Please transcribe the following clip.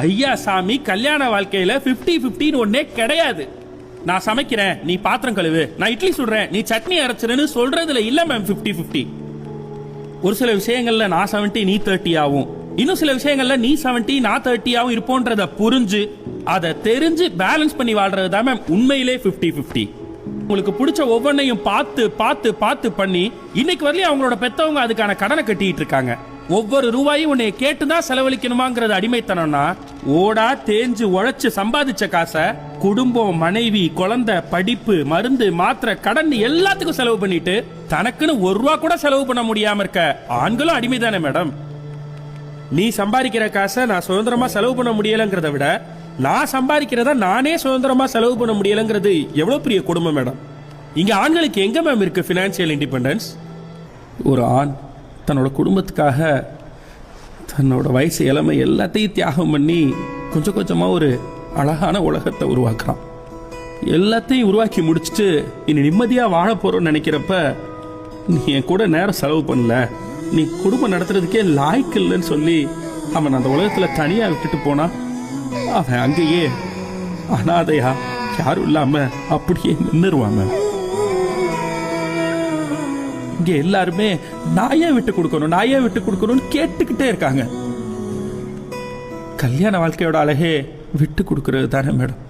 ஐயா சாமி கல்யாண வாழ்க்கையில 50 50 ஒன்னே கிடையாது. நான் சமைக்கிறேன் நீ பாத்திரம் கழுவு. நான் இட்லி சுடுறேன் நீ சட்னி அரைச்சிருன்னு சொல்றதுல இல்ல மேம் 50 50 ஒரு சில விஷயங்கள்ல நான் 70 நீ 30 ஆகும். இன்னும் சில விஷயங்கள்ல நீ 70 நான் 30 ஆகும் இருப்போன்றத புரிஞ்சு அதை தெரிஞ்சு பேலன்ஸ் பண்ணி வாழ்றது தான் மேம் உண்மையிலே 50 50 உங்களுக்கு பிடிச்ச ஒவ்வொன்றையும் பார்த்து பார்த்து பார்த்து பண்ணி இன்னைக்கு வரலையும் அவங்களோட பெத்தவங்க அதுக்கான கடனை கட்டிட்டு இருக்காங்க. ஒவ்வொரு ரூபாயும் உன்னை கேட்டு தான் செலவழிக்கணுமாங்கிறது அடிமைத்தனம்னா ஓடா தேஞ்சு உழைச்சு சம்பாதிச்ச காசை குடும்பம் மனைவி குழந்தை படிப்பு மருந்து மாத்திரை கடன் எல்லாத்துக்கும் செலவு பண்ணிட்டு தனக்குன்னு ஒரு ரூபா கூட செலவு பண்ண முடியாம இருக்க ஆண்களும் அடிமை தானே மேடம். நீ சம்பாதிக்கிற காசை நான் சுதந்திரமா செலவு பண்ண முடியலங்கிறத விட நான் சம்பாதிக்கிறத நானே சுதந்திரமா செலவு பண்ண முடியலங்கிறது எவ்வளவு பெரிய குடும்பம் மேடம். இங்க ஆண்களுக்கு எங்க மேம் இருக்கு ஃபினான்ஷியல் இண்டிபெண்டன்ஸ் ஒரு ஆண். தன்னோட குடும்பத்துக்காக தன்னோட வயசு இளமை எல்லாத்தையும் தியாகம் பண்ணி கொஞ்சம் கொஞ்சமாக ஒரு அழகான உலகத்தை உருவாக்குறான். எல்லாத்தையும் உருவாக்கி முடிச்சுட்டு இனி நிம்மதியாக வாழ போறோம்னு நினைக்கிறப்ப நீ என் கூட நேரம் செலவு பண்ணல. நீ குடும்பம் நடத்துறதுக்கே லாய்க்கு இல்லைன்னு சொல்லி அவன் அந்த உலகத்தில் தனியாக விட்டுட்டு போனான் அவன் அங்கேயே அனாதையா யாரும் இல்லாமல் அப்படியே நின்னுருவான் இங்க எல்லாருமே நான் ஏன் விட்டு கொடுக்கணும் நான் ஏன் விட்டு கொடுக்கணும்னு கேட்டுக்கிட்டே இருக்காங்க. கல்யாண வாழ்க்கையோட அழகே விட்டு கொடுக்கறது தானே மேடம்?